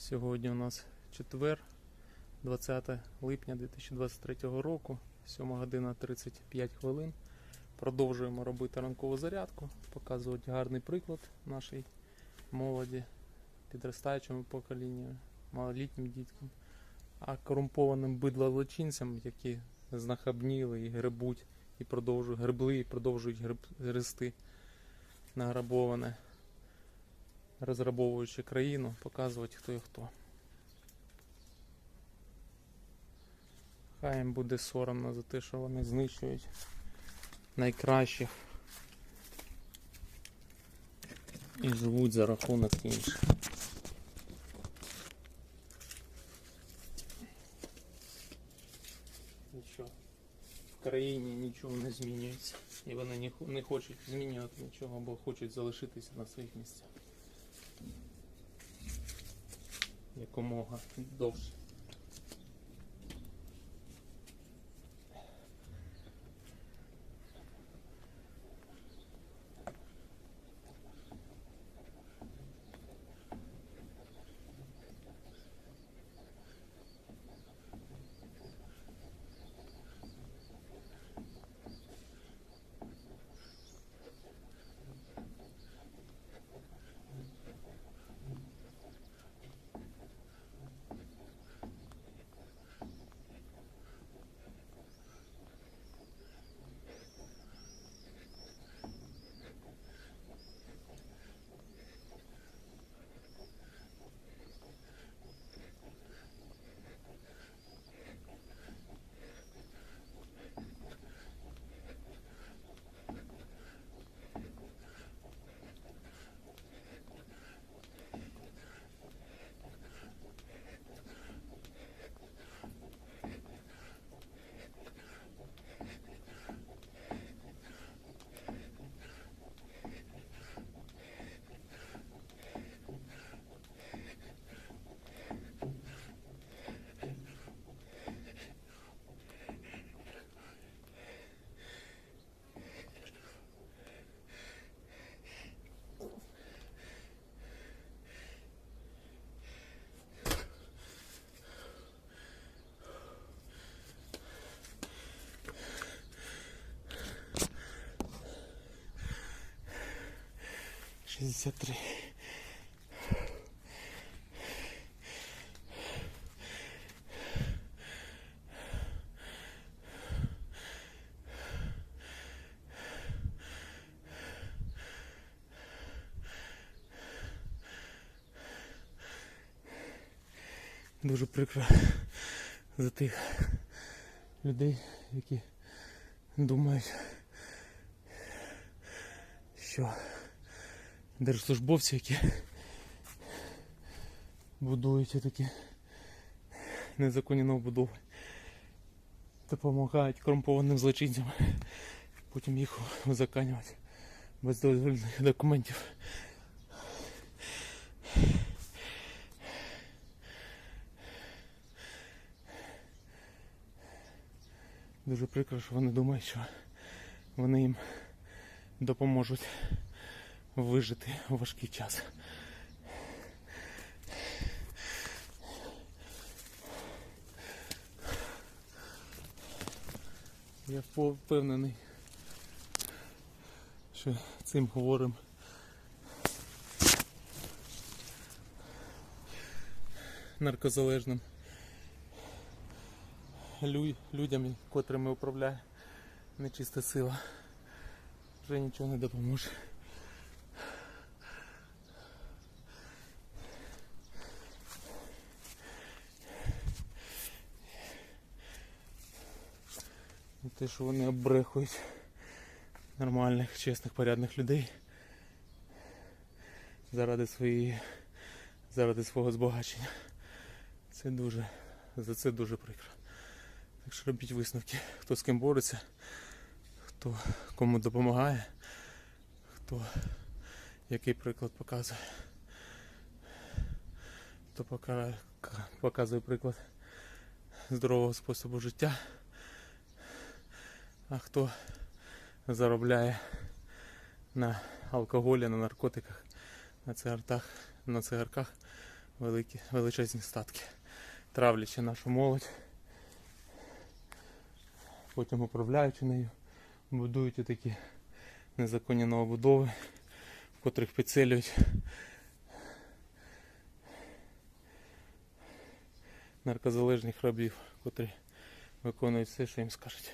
Сьогодні у нас четвер, 20 липня 2023 року, 7 година 35 хвилин. Продовжуємо робити ранкову зарядку, показувати гарний приклад нашій молоді, підростаючому поколінню, малолітнім діткам, а корумпованим бидлозлочинцям, які знахабніли і гребуть, і продовжують гребли і продовжують греб, грести награбоване розрабовуючи країну, показувати хто і хто. Хай їм буде соромно за те, що вони знищують найкращих і живуть за рахунок інших. Нічого. В країні нічого не змінюється. І вони не хочуть змінювати нічого, бо хочуть залишитися на своїх місцях. como dos. 153. Дуже прикро за тих людей, які думають, що держслужбовці, які будують такі незаконні новобудови, допомагають корумпованим злочинцям, потім їх узаканювати без дозвільних документів. Дуже прикро, що вони думають, що вони їм допоможуть вижити важкий час. Я впевнений, що цим говорим наркозалежним лю- людям, котрими управляє нечиста сила. Вже нічого не допоможе. Те, що вони обрехують нормальних, чесних, порядних людей заради своєї, заради свого збагачення. Це дуже, за це дуже прикро. Так що робіть висновки, хто з ким бореться, хто кому допомагає, хто який приклад показує. Хто показує приклад здорового способу життя, а хто заробляє на алкоголі, на наркотиках, на цигарках, на цигарках? Великі, величезні статки, травлячи нашу молодь, потім управляючи нею, будують такі незаконні новобудови, в котрих підселюють наркозалежних рабів, котрі виконують все, що їм скажуть.